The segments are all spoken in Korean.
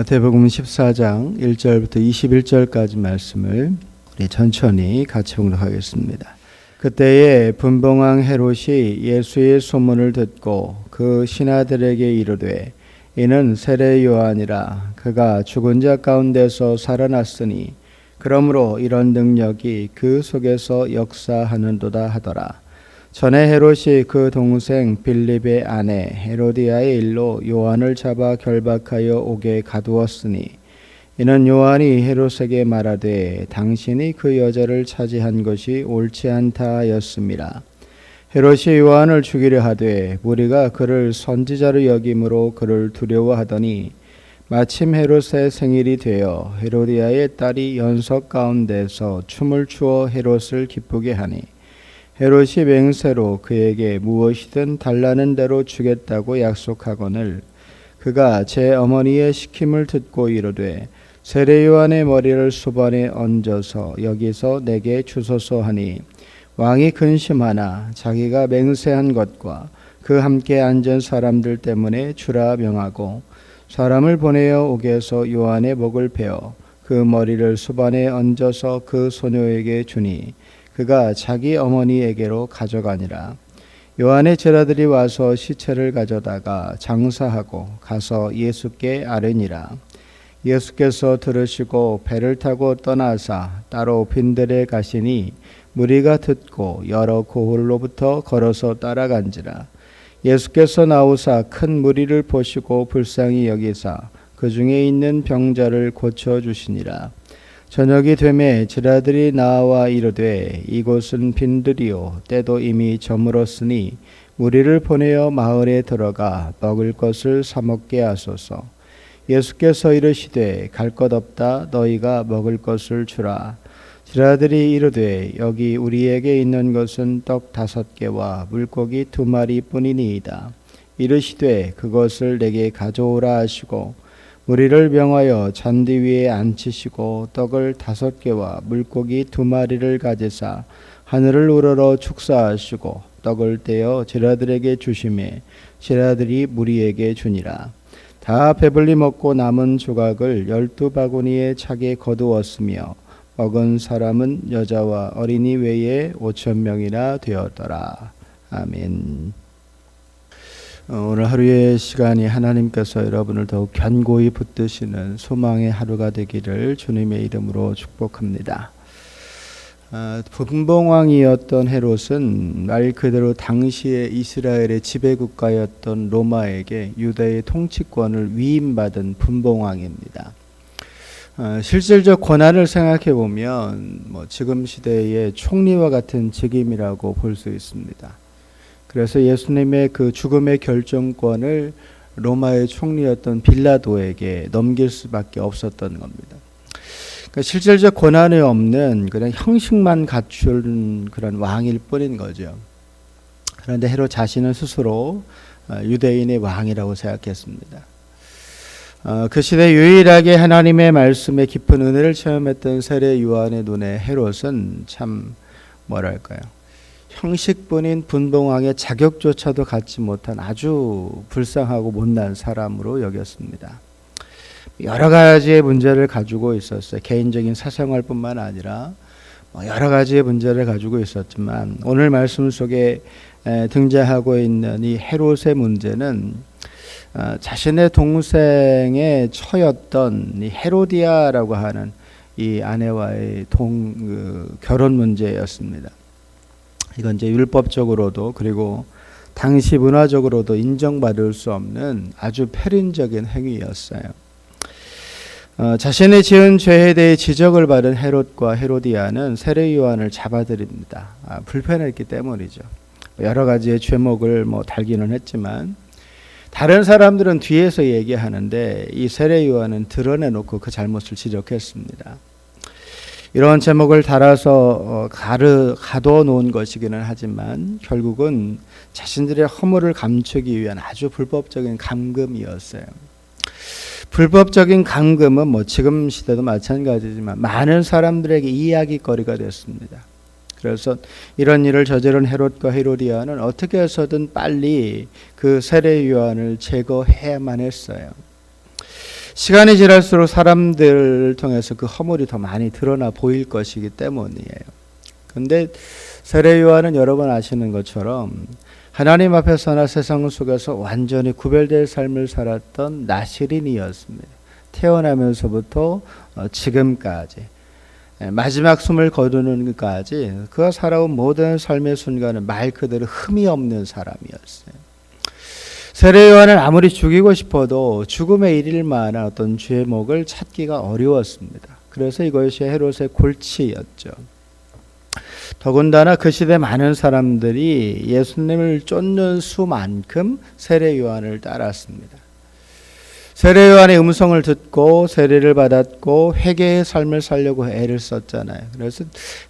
마태복음 14장 1절부터 21절까지 말씀을 우리 천천히 같이 봉독하겠습니다. 그때에 분봉왕 헤롯이 예수의 소문을 듣고 그 신하들에게 이르되 이는 세례 요한이라 그가 죽은 자 가운데서 살아났으니 그러므로 이런 능력이 그 속에서 역사하는도다 하더라. 전에 헤롯이 그 동생 빌립의 아내 헤로디아의 일로 요한을 잡아 결박하여 옥에 가두었으니 이는 요한이 헤롯에게 말하되 당신이 그 여자를 차지한 것이 옳지 않다 하였습니다. 헤롯이 요한을 죽이려 하되 무리가 그를 선지자로 여김으로 그를 두려워하더니 마침 헤롯의 생일이 되어 헤로디아의 딸이 연석 가운데서 춤을 추어 헤롯을 기쁘게 하니 헤롯이 맹세로 그에게 무엇이든 달라는 대로 주겠다고 약속하거늘 그가 제 어머니의 시킴을 듣고 이르되 세례 요한의 머리를 수반에 얹어서 여기서 내게 주소서 하니 왕이 근심하나 자기가 맹세한 것과 그 함께 앉은 사람들 때문에 주라 명하고 사람을 보내어 옥에서 요한의 목을 베어 그 머리를 수반에 얹어서 그 소녀에게 주니 그가 자기 어머니에게로 가져가니라. 요한의 제자들이 와서 시체를 가져다가 장사하고 가서 예수께 아뢰니라. 예수께서 들으시고 배를 타고 떠나사 따로 빈들에 가시니 무리가 듣고 여러 고을로부터 걸어서 따라간지라. 예수께서 나오사 큰 무리를 보시고 불쌍히 여기사 그 중에 있는 병자를 고쳐 주시니라. 저녁이 되매 지라들이 나와 이르되 이곳은 빈들이요 때도 이미 저물었으니 무리를 보내어 마을에 들어가 먹을 것을 사 먹게 하소서. 예수께서 이르시되 갈 것 없다 너희가 먹을 것을 주라. 지라들이 이르되 여기 우리에게 있는 것은 떡 다섯 개와 물고기 두 마리뿐이니이다. 이르시되 그것을 내게 가져오라 하시고 우리를 명하여 잔디 위에 앉히시고 떡을 다섯 개와 물고기 두 마리를 가지사 하늘을 우러러 축사하시고 떡을 떼어 제라들에게 주심에 제라들이 무리에게 주니라. 다 배불리 먹고 남은 조각을 열두 바구니에 차게 거두었으며 먹은 사람은 여자와 어린이 외에 오천 명이나 되었더라. 아멘. 어, 오늘 하루의 시간이 하나님께서 여러분을 더욱 견고히 붙드시는 소망의 하루가 되기를 주님의 이름으로 축복합니다. 아, 분봉왕이었던 헤롯은 말 그대로 당시의 이스라엘의 지배국가였던 로마에게 유대의 통치권을 위임받은 분봉왕입니다. 아, 실질적 권한을 생각해 보면 뭐 지금 시대의 총리와 같은 직임이라고 볼 수 있습니다. 그래서 예수님의 그 죽음의 결정권을 로마의 총리였던 빌라도에게 넘길 수밖에 없었던 겁니다. 그러니까 실질적 권한이 없는 그런 형식만 갖춘 그런 왕일 뿐인 거죠. 그런데 헤롯 자신은 스스로 어, 유대인의 왕이라고 생각했습니다. 어, 그 시대 유일하게 하나님의 말씀에 깊은 은혜를 체험했던 세례 요한의 눈에 헤롯은 참 뭐랄까요? 형식뿐인 분봉왕의 자격조차도 갖지 못한 아주 불쌍하고 못난 사람으로 여겼습니다. 여러 가지의 문제를 가지고 있었어요. 개인적인 사생활뿐만 아니라 뭐 여러 가지의 문제를 가지고 있었지만 오늘 말씀 속에 등장하고 있는 이 헤롯의 문제는 어, 자신의 동생의 처였던 이 헤로디아라고 하는 이 아내와의 동 그 결혼 문제였습니다. 이건 이제 율법적으로도 그리고 당시 문화적으로도 인정받을 수 없는 아주 패린적인 행위였어요. 어, 자신의 지은 죄에 대해 지적을 받은 헤롯과 헤로디아는 세례 요한을 잡아들입니다. 아, 불편했기 때문이죠. 여러 가지의 죄목을 뭐 달기는 했지만 다른 사람들은 뒤에서 얘기하는데 이 세례 요한은 드러내놓고 그 잘못을 지적했습니다. 이런 제목을 달아서 어, 가르 가둬 놓은 것이기는 하지만 결국은 자신들의 허물을 감추기 위한 아주 불법적인 감금이었어요. 불법적인 감금은 뭐 지금 시대도 마찬가지지만 많은 사람들에게 이야기거리가 됐습니다. 그래서 이런 일을 저지른 헤롯과 헤로디아는 어떻게 해서든 빨리 그 세례 요한을 제거해야만 했어요. 시간이 지날수록 사람들을 통해서 그 허물이 더 많이 드러나 보일 것이기 때문이에요. 근데 세례 요한은 여러분 아시는 것처럼 하나님 앞에서나 세상 속에서 완전히 구별될 삶을 살았던 나시린이었습니다. 태어나면서부터 어, 지금까지 예, 마지막 숨을 거두는 것까지 그가 살아온 모든 삶의 순간은 말 그대로 흠이 없는 사람이었어요. 세례 요한을 아무리 죽이고 싶어도 죽음에 이를 만한 어떤 죄목을 찾기가 어려웠습니다. 그래서 이것이 헤롯의 골치였죠. 더군다나 그 시대 많은 사람들이 예수님을 쫓는 수만큼 세례 요한을 따랐습니다. 세례 요한의 음성을 듣고 세례를 받았고 회개의 삶을 살려고 애를 썼잖아요. 그래서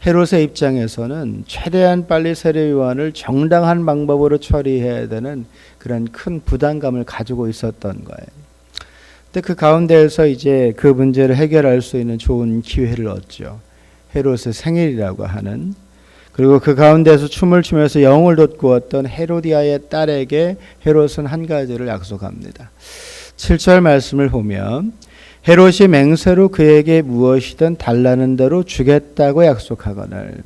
헤롯의 입장에서는 최대한 빨리 세례 요한을 정당한 방법으로 처리해야 되는 그런 큰 부담감을 가지고 있었던 거예요. 근데 그 가운데에서 이제 그 문제를 해결할 수 있는 좋은 기회를 얻죠. 헤롯의 생일이라고 하는 그리고 그 가운데서 춤을 추면서 영을 돋구었던 헤로디아의 딸에게 헤롯은 한 가지를 약속합니다. 7절 말씀을 보면 헤롯이 맹세로 그에게 무엇이든 달라는 대로 주겠다고 약속하거늘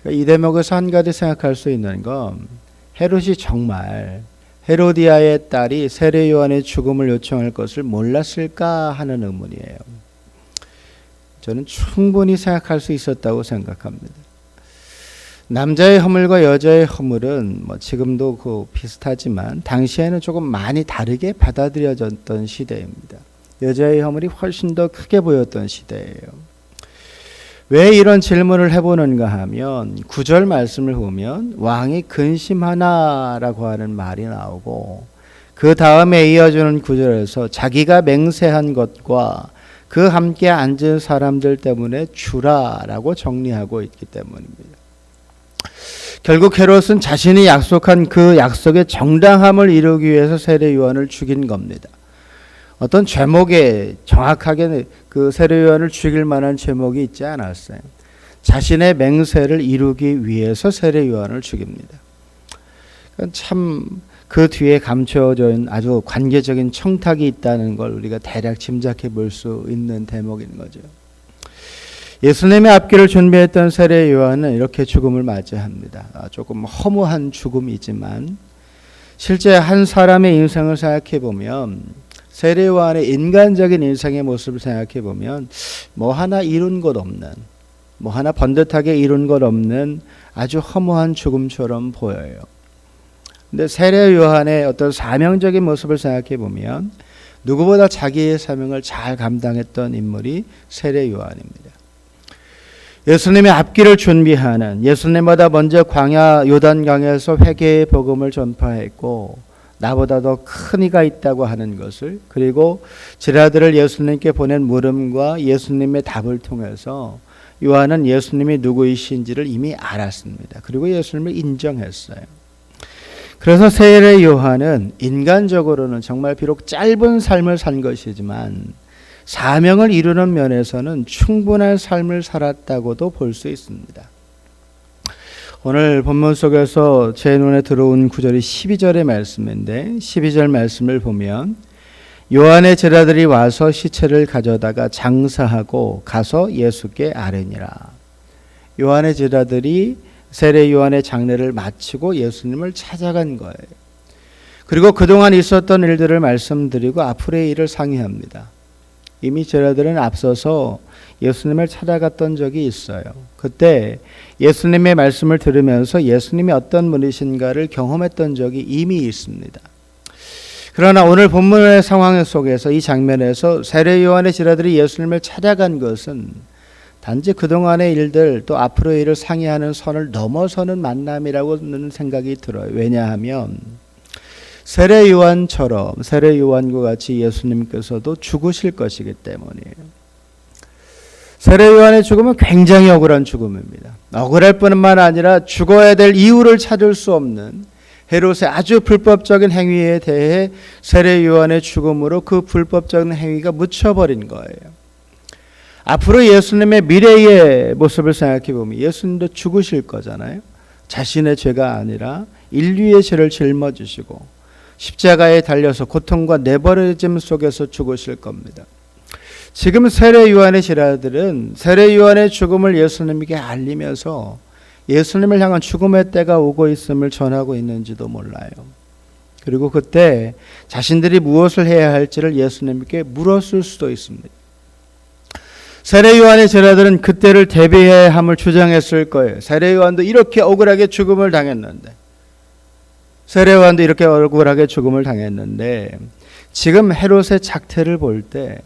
그러니까 이 대목에서 한 가지 생각할 수 있는 건 헤롯이 정말 헤로디아의 딸이 세례 요한의 죽음을 요청할 것을 몰랐을까 하는 의문이에요. 저는 충분히 생각할 수 있었다고 생각합니다. 남자의 허물과 여자의 허물은 뭐 지금도 그 비슷하지만 당시에는 조금 많이 다르게 받아들여졌던 시대입니다. 여자의 허물이 훨씬 더 크게 보였던 시대예요. 왜 이런 질문을 해보는가 하면 구절 말씀을 보면 왕이 근심하나라고 하는 말이 나오고 그 다음에 이어주는 구절에서 자기가 맹세한 것과 그 함께 앉은 사람들 때문에 주라라고 정리하고 있기 때문입니다. 결국 헤롯은 자신이 약속한 그 약속의 정당함을 이루기 위해서 세례 요한을 죽인 겁니다. 어떤 제목에 정확하게 그 세례 요한을 죽일 만한 제목이 있지 않았어요. 자신의 맹세를 이루기 위해서 세례 요한을 죽입니다. 참 그 뒤에 감춰져 있는 아주 관계적인 청탁이 있다는 걸 우리가 대략 짐작해 볼 수 있는 대목인 거죠. 예수님의 앞길을 준비했던 세례 요한은 이렇게 죽음을 맞이합니다. 아, 조금 허무한 죽음이지만 실제 한 사람의 인생을 생각해 보면 세례 요한의 인간적인 인생의 모습을 생각해 보면 뭐 하나 이룬 것 없는 뭐 하나 번듯하게 이룬 것 없는 아주 허무한 죽음처럼 보여요. 근데 세례 요한의 어떤 사명적인 모습을 생각해 보면 누구보다 자기의 사명을 잘 감당했던 인물이 세례 요한입니다. 예수님의 앞길을 준비하는 예수님보다 먼저 광야 요단강에서 회개의 복음을 전파했고 나보다 더 큰 이가 있다고 하는 것을 그리고 제자들을 예수님께 보낸 물음과 예수님의 답을 통해서 요한은 예수님이 누구이신지를 이미 알았습니다. 그리고 예수님을 인정했어요. 그래서 세례 요한은 인간적으로는 정말 비록 짧은 삶을 산 것이지만 사명을 이루는 면에서는 충분한 삶을 살았다고도 볼 수 있습니다. 오늘 본문 속에서 제 눈에 들어온 구절이 12절의 말씀인데 12절 말씀을 보면 요한의 제자들이 와서 시체를 가져다가 장사하고 가서 예수께 아뢰니라. 요한의 제자들이 세례 요한의 장례를 마치고 예수님을 찾아간 거예요. 그리고 그동안 있었던 일들을 말씀드리고 앞으로의 일을 상의합니다. 이미 제자들은 앞서서 예수님을 찾아갔던 적이 있어요. 그때 예수님의 말씀을 들으면서 예수님이 어떤 분이신가를 경험했던 적이 이미 있습니다. 그러나 오늘 본문의 상황 속에서 이 장면에서 세례 요한의 제자들이 예수님을 찾아간 것은 단지 그동안의 일들 또 앞으로의 일을 상의하는 선을 넘어서는 만남이라고는 생각이 들어요. 왜냐하면 세례 요한처럼 세례 요한과 같이 예수님께서도 죽으실 것이기 때문이에요. 세례 요한의 죽음은 굉장히 억울한 죽음입니다. 억울할 뿐만 아니라 죽어야 될 이유를 찾을 수 없는 헤롯의 아주 불법적인 행위에 대해 세례 요한의 죽음으로 그 불법적인 행위가 묻혀버린 거예요. 앞으로 예수님의 미래의 모습을 생각해 보면 예수님도 죽으실 거잖아요. 자신의 죄가 아니라 인류의 죄를 짊어지시고 십자가에 달려서 고통과 내버려짐 속에서 죽으실 겁니다. 지금 세례 요한의 제자들은 세례 요한의 죽음을 예수님에게 알리면서 예수님을 향한 죽음의 때가 오고 있음을 전하고 있는지도 몰라요. 그리고 그때 자신들이 무엇을 해야 할지를 예수님께 물었을 수도 있습니다. 세례 요한의 제자들은 그때를 대비해야 함을 주장했을 거예요. 세례 요한도 이렇게 억울하게 죽음을 당했는데 세례 요한도 이렇게 억울하게 죽음을 당했는데 지금 헤롯의 작태를 볼 때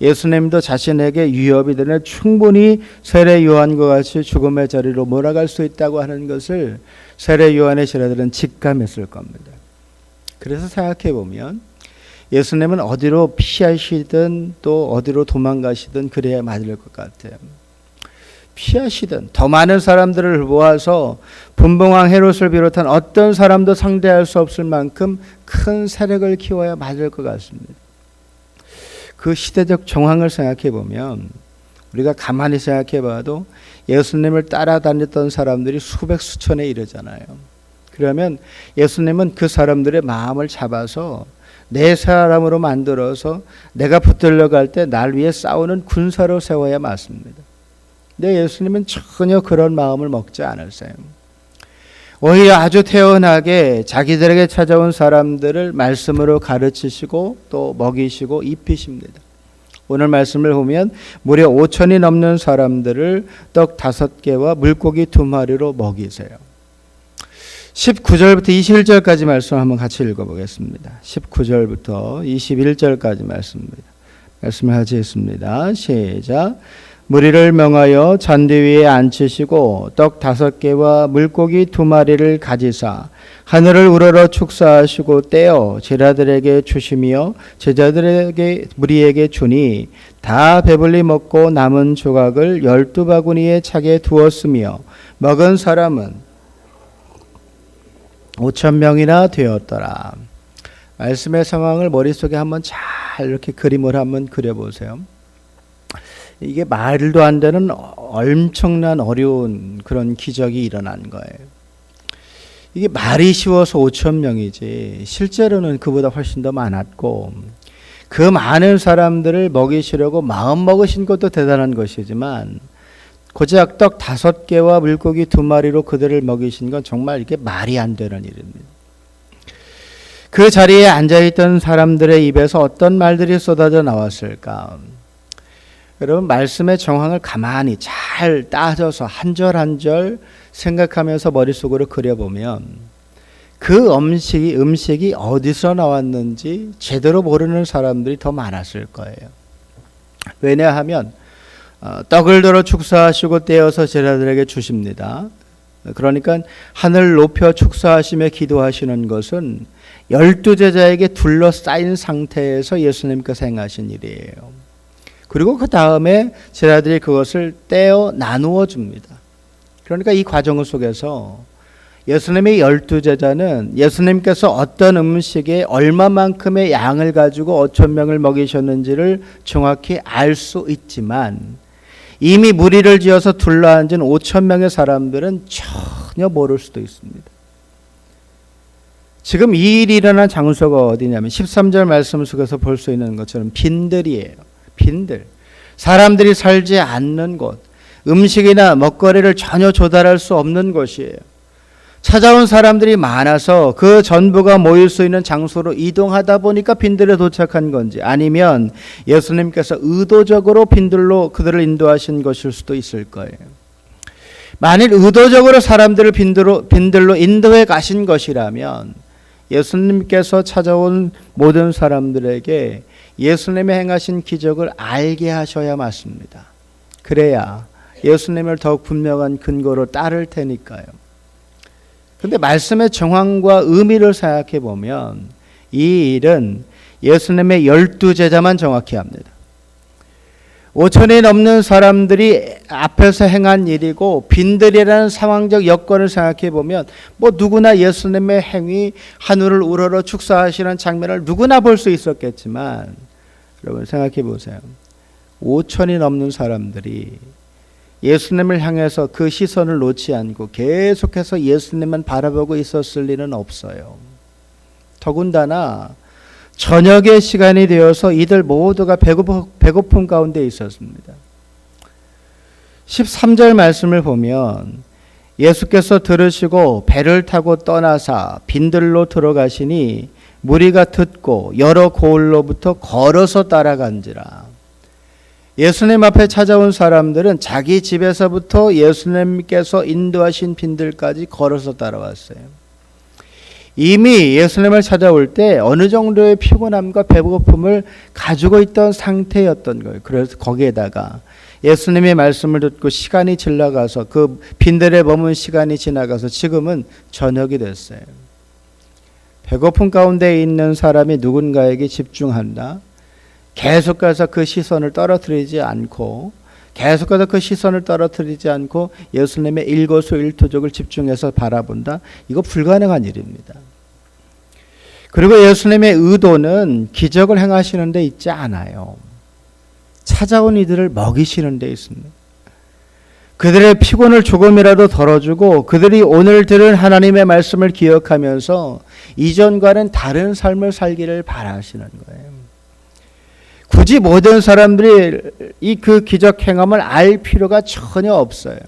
예수님도 자신에게 위협이 되는 충분히 세례 요한과 같이 죽음의 자리로 몰아갈 수 있다고 하는 것을 세례 요한의 제자들은 직감했을 겁니다. 그래서 생각해 보면 예수님은 어디로 피하시든 또 어디로 도망가시든 그래야 맞을 것 같아요. 피하시든 더 많은 사람들을 모아서 분봉왕 헤롯을 비롯한 어떤 사람도 상대할 수 없을 만큼 큰 세력을 키워야 맞을 것 같습니다. 그 시대적 정황을 생각해 보면 우리가 가만히 생각해 봐도 예수님을 따라다녔던 사람들이 수백 수천에 이르잖아요. 그러면 예수님은 그 사람들의 마음을 잡아서 내 사람으로 만들어서 내가 붙들려 갈 때 날 위해 싸우는 군사로 세워야 맞습니다. 근데 예수님은 전혀 그런 마음을 먹지 않으세요. 오히려 아주 태연하게 자기들에게 찾아온 사람들을 말씀으로 가르치시고 또 먹이시고 입히십니다. 오늘 말씀을 보면 무려 5천이 넘는 사람들을 떡 다섯 개와 물고기 두 마리로 먹이세요. 19절부터 21절까지 말씀 한번 같이 읽어보겠습니다. 19절부터 21절까지 말씀입니다. 말씀을 하겠습니다. 시작. 무리를 명하여 잔디 위에 앉히시고 떡 다섯 개와 물고기 두 마리를 가지사 하늘을 우러러 축사하시고 떼어 제자들에게 주시며 제자들에게 무리에게 주니 다 배불리 먹고 남은 조각을 열두 바구니에 차게 두었으며 먹은 사람은 오천 명이나 되었더라. 말씀의 상황을 머릿속에 한번 잘 이렇게 그림을 한번 그려보세요. 이게 말도 안 되는 엄청난 어려운 그런 기적이 일어난 거예요. 이게 말이 쉬워서 5천 명이지 실제로는 그보다 훨씬 더 많았고 그 많은 사람들을 먹이시려고 마음 먹으신 것도 대단한 것이지만 고작 떡 다섯 개와 물고기 두 마리로 그들을 먹이신 건 정말 이게 말이 안 되는 일입니다. 그 자리에 앉아 있던 사람들의 입에서 어떤 말들이 쏟아져 나왔을까? 여러분 말씀의 정황을 가만히 잘 따져서 한 절 한 절 생각하면서 머릿속으로 그려보면 그 음식이 음식이 어디서 나왔는지 제대로 모르는 사람들이 더 많았을 거예요. 왜냐하면 어, 떡을 들어 축사하시고 떼어서 제자들에게 주십니다. 그러니까 하늘 높여 축사하시며 기도하시는 것은 열두 제자에게 둘러싸인 상태에서 예수님께서 행하신 일이에요. 그리고 그 다음에 제자들이 그것을 떼어 나누어 줍니다. 그러니까 이 과정 속에서 예수님의 열두 제자는 예수님께서 어떤 음식에 얼마만큼의 양을 가지고 어천 명을 먹이셨는지를 정확히 알 수 있지만 이미 무리를 지어서 둘러앉은 5천 명의 사람들은 전혀 모를 수도 있습니다. 지금 이 일이 일어난 장소가 어디냐면 13절 말씀 속에서 볼 수 있는 것처럼 빈들이에요. 빈들. 사람들이 살지 않는 곳. 음식이나 먹거리를 전혀 조달할 수 없는 곳이에요. 찾아온 사람들이 많아서 그 전부가 모일 수 있는 장소로 이동하다 보니까 빈들에 도착한 건지 아니면 예수님께서 의도적으로 빈들로 그들을 인도하신 것일 수도 있을 거예요. 만일 의도적으로 사람들을 빈들로, 빈들로 인도해 가신 것이라면 예수님께서 찾아온 모든 사람들에게 예수님의 행하신 기적을 알게 하셔야 맞습니다. 그래야 예수님을 더욱 분명한 근거로 따를 테니까요. 근데 말씀의 정황과 의미를 생각해 보면 이 일은 예수님의 열두 제자만 정확히 합니다. 5천이 넘는 사람들이 앞에서 행한 일이고 빈들이라는 상황적 여건을 생각해 보면 뭐 누구나 예수님의 행위 하늘을 우러러 축사하시는 장면을 누구나 볼 수 있었겠지만 여러분 생각해 보세요. 5천이 넘는 사람들이 예수님을 향해서 그 시선을 놓지 않고 계속해서 예수님만 바라보고 있었을 리는 없어요. 더군다나 저녁의 시간이 되어서 이들 모두가 배고프, 배고픔 가운데 있었습니다. 13절 말씀을 보면 예수께서 들으시고 배를 타고 떠나사 빈들로 들어가시니 무리가 듣고 여러 고을로부터 걸어서 따라간지라. 예수님 앞에 찾아온 사람들은 자기 집에서부터 예수님께서 인도하신 빈들까지 걸어서 따라왔어요. 이미 예수님을 찾아올 때 어느 정도의 피곤함과 배고픔을 가지고 있던 상태였던 거예요. 그래서 거기에다가 예수님의 말씀을 듣고 시간이 지나가서 그 빈들에 머문 시간이 지나가서 지금은 저녁이 됐어요. 배고픔 가운데 있는 사람이 누군가에게 집중한다. 계속해서 그 시선을 떨어뜨리지 않고 계속해서 그 시선을 떨어뜨리지 않고 예수님의 일거수일투족을 집중해서 바라본다. 이거 불가능한 일입니다. 그리고 예수님의 의도는 기적을 행하시는 데 있지 않아요. 찾아온 이들을 먹이시는 데 있습니다. 그들의 피곤을 조금이라도 덜어주고 그들이 오늘 들은 하나님의 말씀을 기억하면서 이전과는 다른 삶을 살기를 바라시는 거예요. 굳이 모든 사람들이 이 그 기적 행함을 알 필요가 전혀 없어요.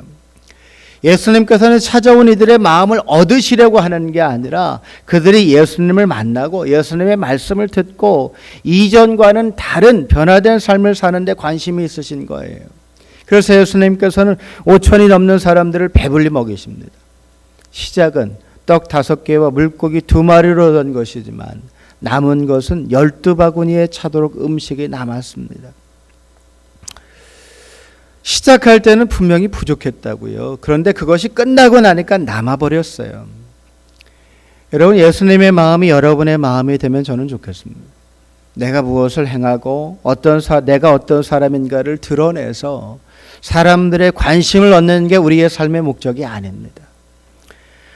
예수님께서는 찾아온 이들의 마음을 얻으시려고 하는 게 아니라 그들이 예수님을 만나고 예수님의 말씀을 듣고 이전과는 다른 변화된 삶을 사는데 관심이 있으신 거예요. 그래서 예수님께서는 5천이 넘는 사람들을 배불리 먹이십니다. 시작은 떡 다섯 개와 물고기 두 마리로 된 것이지만 남은 것은 열두 바구니에 차도록 음식이 남았습니다. 시작할 때는 분명히 부족했다고요. 그런데 그것이 끝나고 나니까 남아버렸어요. 여러분, 예수님의 마음이 여러분의 마음이 되면 저는 좋겠습니다. 내가 무엇을 행하고 어떤 사, 내가 어떤 사람인가를 드러내서 사람들의 관심을 얻는 게 우리의 삶의 목적이 아닙니다.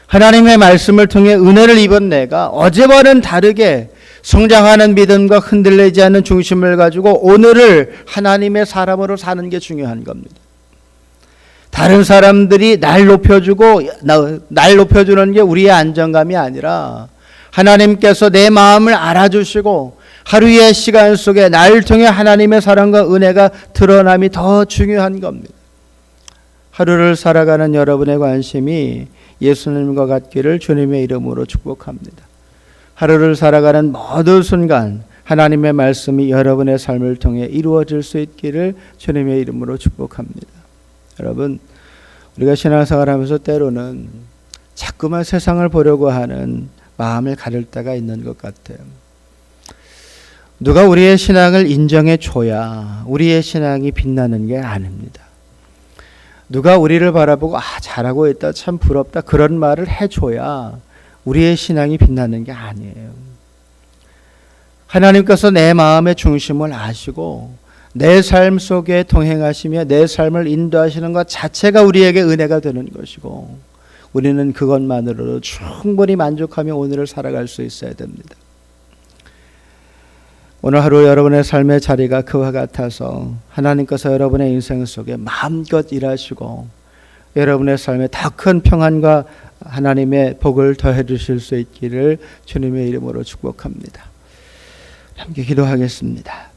하나님의 말씀을 통해 은혜를 입은 내가 어제와는 다르게 성장하는 믿음과 흔들리지 않는 중심을 가지고 오늘을 하나님의 사람으로 사는 게 중요한 겁니다. 다른 사람들이 날 높여주고 날 높여주는 게 우리의 안정감이 아니라 하나님께서 내 마음을 알아주시고 하루의 시간 속에 나를 통해 하나님의 사랑과 은혜가 드러남이 더 중요한 겁니다. 하루를 살아가는 여러분의 관심이 예수님과 같기를 주님의 이름으로 축복합니다. 하루를 살아가는 모든 순간 하나님의 말씀이 여러분의 삶을 통해 이루어질 수 있기를 주님의 이름으로 축복합니다. 여러분, 우리가 신앙생활 하면서 때로는 자꾸만 세상을 보려고 하는 마음을 가릴 때가 있는 것 같아요. 누가 우리의 신앙을 인정해 줘야 우리의 신앙이 빛나는 게 아닙니다. 누가 우리를 바라보고 아 잘하고 있다 참 부럽다 그런 말을 해줘야 우리의 신앙이 빛나는 게 아니에요. 하나님께서 내 마음의 중심을 아시고 내 삶 속에 동행하시며 내 삶을 인도하시는 것 자체가 우리에게 은혜가 되는 것이고 우리는 그것만으로도 충분히 만족하며 오늘을 살아갈 수 있어야 됩니다. 오늘 하루 여러분의 삶의 자리가 그와 같아서 하나님께서 여러분의 인생 속에 마음껏 일하시고 여러분의 삶에 더 큰 평안과 하나님의 복을 더해 주실 수 있기를 주님의 이름으로 축복합니다. 함께 기도하겠습니다.